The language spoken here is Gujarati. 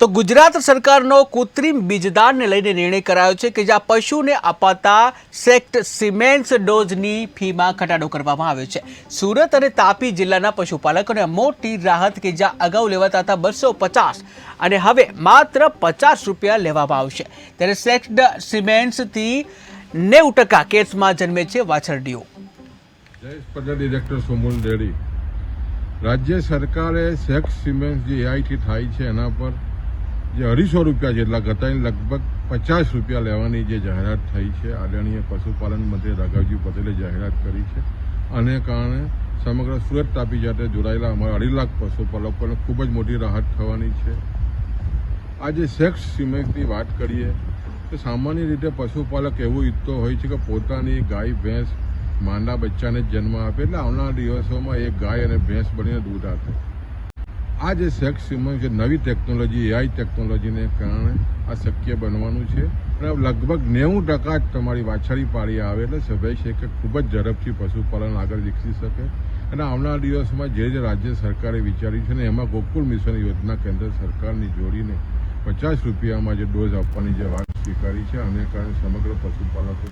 તો ગુજરાત સરકારનો કૃત્રિમ બીજદાનને લઈને નિર્ણય કરાયો છે કે જ્યાં પશુને અપાતા સેક્ટ સિમેન્ટ્સ ડોઝની ફીમાં ઘટાડો કરવામાં આવ્યો છે. સુરત અને તાપી જિલ્લાના પશુપાલકોને મોટી રાહત કે જ્યાં અગાઉ લેવાતા હતા બસો પચાસ અને હવે માત્ર પચાસ રૂપિયા લેવામાં આવશે. ત્યારે સેક્ટ સિમેન્ટ્સથી નેવું ટકા કેસમાં જન્મે છે વાછરડીઓ. જયેશ પટેલ રાજ્ય સરકારે સેક્સ સિમેન્ટ જે એઆઈટી થાય છે એના પર જે અઢીસો રૂપિયા જેટલા ગતાની લગભગ પચાસ રૂપિયા લેવાની જે જાહેરાત થઈ છે, આદરણીય પશુપાલન મંત્રી રાઘવજી પટેલે જાહેરાત કરી છે. આને કારણે સમગ્ર સુરત તાપી જાતે જોડાયેલા અમારા અઢી લાખ પશુપાલકોને ખૂબ જ મોટી રાહત થવાની છે. આજે સેક્સ સિમેન્ટની વાત કરીએ, તો સામાન્ય રીતે પશુપાલક એવું ઈચ્છતો હોય છે કે પોતાની ગાય, ભેંસ માંડા બચ્ચાને જન્મ આપે. એટલે આવનારા દિવસોમાં એક ગાય અને ભેંસ બનીને દૂધ આપે. આ જે સેક્સ સિમેન્ટ જે નવી ટેકનોલોજી એઆઈ ટેકનોલોજીને કારણે આ શક્ય બનવાનું છે. અને લગભગ નેવું ટકા જ તમારી વાછડી પાડી આવે એટલે સ્વાભાવિક છે કે ખૂબ જ ઝડપથી પશુપાલન આગળ વિકસી શકે. અને આવનારા દિવસમાં જે જે રાજ્ય સરકારે વિચાર્યું છે ને એમાં ગોકુળ મિશન યોજના કેન્દ્ર સરકારની જોડીને પચાસ રૂપિયામાં જે ડોઝ આપવાની જે વાત સ્વીકારી છે, અને કારણે સમગ્ર પશુપાલકો